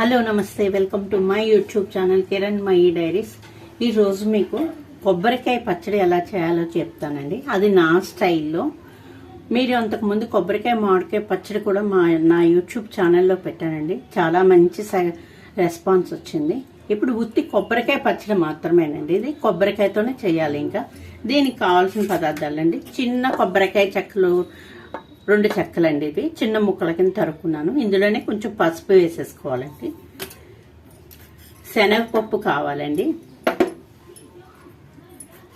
Hello నమస్తే. Welcome to my YouTube channel Kiran my diaries. ఈరోజు మీకు కొబ్బరికాయ పచ్చడి ఎలా చేయాలో చెప్తానండి. అది నా స్టైల్లో. మీరు అంతకుముందు కొబ్బరికాయ మామిడికాయ పచ్చడి కూడా మా నా యూట్యూబ్ ఛానల్లో పెట్టానండి. చాలా మంచి స- రెస్పాన్స్ వచ్చింది. ఇప్పుడు ఉత్తి కొబ్బరికాయ పచ్చడి మాత్రమేనండి. ఇది కొబ్బరికాయతోనే చేయాలి ఇంకా. దీనికి కావాల్సిన పదార్థాలండి. చిన్న కొబ్బరికాయ చెక్కలు రెండు చెక్కలండి ఇవి. చిన్న ముక్కల కింద తరుక్కున్నాను. ఇందులోనే కొంచెం పసుపు వేసేసుకోవాలండి. శనగపప్పు కావాలండి.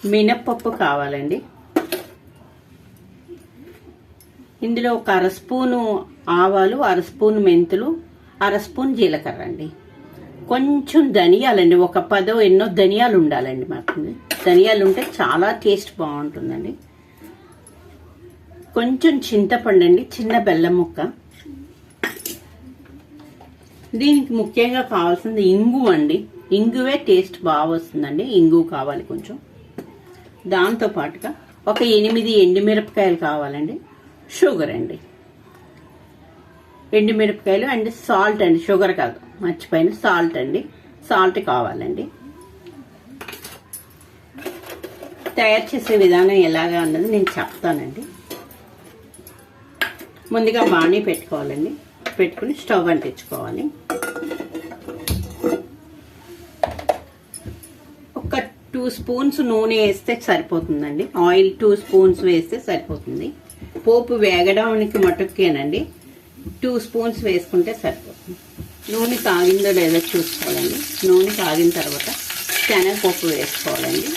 మినప్పప్పు కావాలండి. ఇందులో ఒక అర స్పూను ఆవాలు అరస్పూను మెంతులు అర స్పూన్ జీలకర్ర అండి. కొంచెం ధనియాలండి. ఒక పదో ఎన్నో ధనియాలు ఉండాలండి మాకు. ధనియాలు ఉంటే చాలా టేస్ట్ బాగుంటుందండి. కొంచెం చింతపండు అండి చిన్న బెల్లం ముక్క. దీనికి ముఖ్యంగా కావాల్సింది ఇంగు అండి. ఇంగువే టేస్ట్ బాగా వస్తుందండి. ఇంగు కావాలి కొంచెం. దాంతో పాటుగా ఒక ఎనిమిది ఎండుమిరపకాయలు కావాలండి. షుగర్ అండి. ఎండుమిరపకాయలు అండ్ సాల్ట్ అండి. షుగర్ కాదు మర్చిపోయిన సాల్ట్ అండి. సాల్ట్ కావాలండి. తయారు చేసే విధానం ఎలాగా అన్నది నేను చెప్తానండి. ముందుగా బాణీ పెట్టుకోవాలండి. పెట్టుకుని స్టవ్ అంటించుకోవాలి. ఒక టూ స్పూన్స్ నూనె వేస్తే సరిపోతుందండి. ఆయిల్ టూ స్పూన్స్ వేస్తే సరిపోతుంది. పోపు వేగడానికి మటుకేనండి టూ స్పూన్స్ వేసుకుంటే సరిపోతుంది. నూనె తాగిందో లేదో చూసుకోవాలండి. నూనె తాగిన తర్వాత శనగపప్పు వేసుకోవాలండి.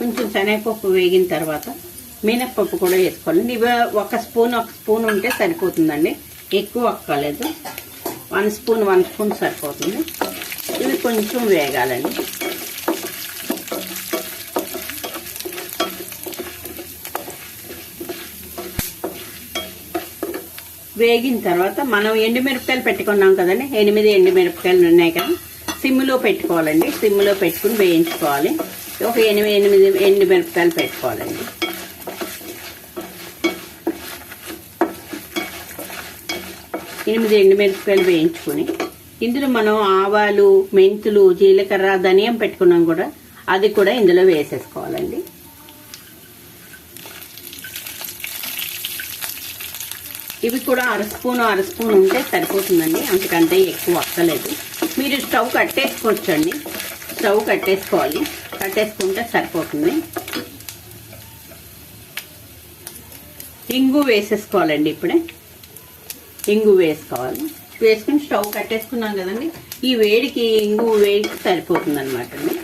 కొంచెం శనగపప్పు వేగిన తర్వాత మినప్పప్పు కూడా వేసుకోవాలండి ఇవి ఒక స్పూన్ ఒక స్పూన్ ఉంటే సరిపోతుందండి. ఎక్కువ అక్కలేదు వన్ స్పూన్ వన్ స్పూన్ సరిపోతుంది. ఇవి కొంచెం వేగాలండి. వేగిన తర్వాత మనం ఎండుమిరపకాయలు పెట్టుకున్నాం కదండి. ఎనిమిది ఎండుమిరపకాయలు ఉన్నాయి కదా. సిమ్లో పెట్టుకోవాలండి. సిమ్లో పెట్టుకుని వేయించుకోవాలి. ఒక ఎనిమిది ఎనిమిది ఎండు మిరపకాయలు పెట్టుకోవాలండి? ఎనిమిది ఎండుమిరపకాయలు వేయించుకుని ఇందులో మనం ఆవాలు మెంతులు జీలకర్ర ధనియం పెట్టుకున్నాం కూడా అది కూడా ఇందులో వేసేసుకోవాలండి. ఇవి కూడా అర స్పూన్ అర స్పూన్ ఉంటే సరిపోతుందండి అంతకంటే ఎక్కువ అక్కలేదు మీరు స్టవ్ కట్టేసుకోవచ్చండి. స్టవ్ కట్టేసుకోవాలి. కట్టేసుకుంటే సరిపోతుంది. ఇంగు వేసేసుకోవాలండి ఇప్పుడే. ఇంగు వేసుకోవాలి. వేసుకుని స్టవ్ కట్టేసుకున్నాం కదండి. ఈ వేడికి ఇంగు వేడికి సరిపోతుంది అనమాట అండి.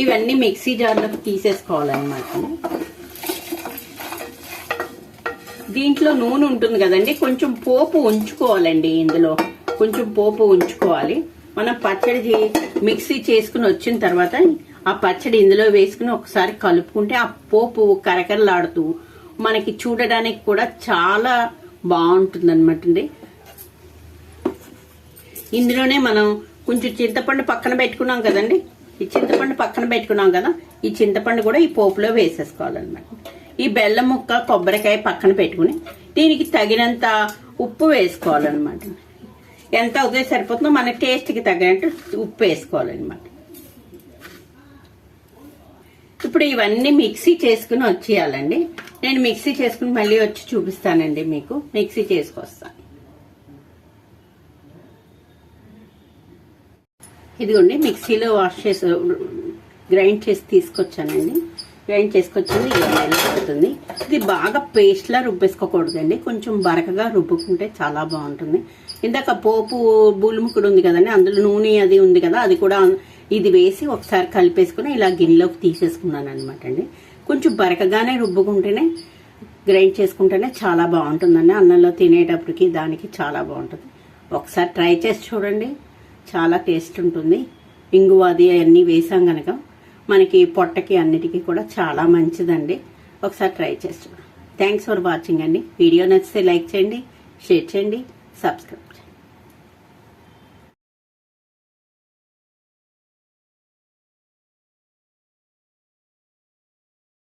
ఇవన్నీ మిక్సీ జార్లోకి తీసేసుకోవాలన్నమాట దీంట్లో నూనె ఉంటుంది కదండి. కొంచెం పోపు ఉంచుకోవాలండి ఇందులో. కొంచెం పోపు ఉంచుకోవాలి. మనం పచ్చడి మిక్సీ చేసుకుని వచ్చిన తర్వాత ఆ పచ్చడి ఇందులో వేసుకుని ఒకసారి కలుపుకుంటే ఆ పోపు కరకరలాడుతూ మనకి చూడడానికి కూడా చాలా బాగుంటుంది అనమాట అండి. ఇందులోనే మనం కొంచెం చింతపండు పక్కన పెట్టుకున్నాం కదండి. ఈ చింతపండు పక్కన పెట్టుకున్నాం కదా ఈ చింతపండు కూడా ఈ పోపులో వేసేసుకోవాలన్నమాట. ఈ బెల్లం ముక్క కొబ్బరికాయ పక్కన పెట్టుకుని దీనికి తగినంత ఉప్పు వేసుకోవాలన్నమాట. ఎంత అవుతే సరిపోతుందో మన టేస్ట్కి తగినట్టు ఉప్పు వేసుకోవాలన్నమాట. ఇప్పుడు ఇవన్నీ మిక్సీ చేసుకుని వచ్చేయాలండి. నేను మిక్సీ చేసుకుని మళ్ళీ వచ్చి చూపిస్తానండి మీకు. మిక్సీ చేసుకొస్తాను. ఇదిగోండి మిక్సీలో వాష్ చేసి గ్రైండ్ చేసి తీసుకొచ్చానండి. గ్రైండ్ చేసుకొచ్చింది ఇలా వెళ్ళిపోతుంది ఇది బాగా పేస్ట్లా రుబ్బేసుకోకూడదండి. కొంచెం బరకగా రుబ్బుకుంటే చాలా బాగుంటుంది. ఇందాక పోపు బులుముకుడు ఉంది కదండి అందులో నూనె అది ఉంది కదా అది కూడా ఇది వేసి ఒకసారి కలిపేసుకుని ఇలా గిన్నెలోకి తీసేసుకున్నాను అనమాట అండి. కొంచెం బరకగానే రుబ్బుకుంటేనే గ్రైండ్ చేసుకుంటేనే చాలా బాగుంటుందండి. అన్నంలో తినేటప్పటికి దానికి చాలా బాగుంటుంది. ఒకసారి ట్రై చేసి చూడండి. చాలా టేస్ట్ ఉంటుంది. ఇంగువాది అవన్నీ వేసాం కనుక మనకి పొట్టకి అన్నిటికీ కూడా చాలా మంచిదండి. ఒకసారి ట్రై చేసి థ్యాంక్స్ ఫర్ వాచింగ్ అండి. వీడియో నచ్చితే లైక్ చేయండి షేర్ చేయండి సబ్స్క్రైబ్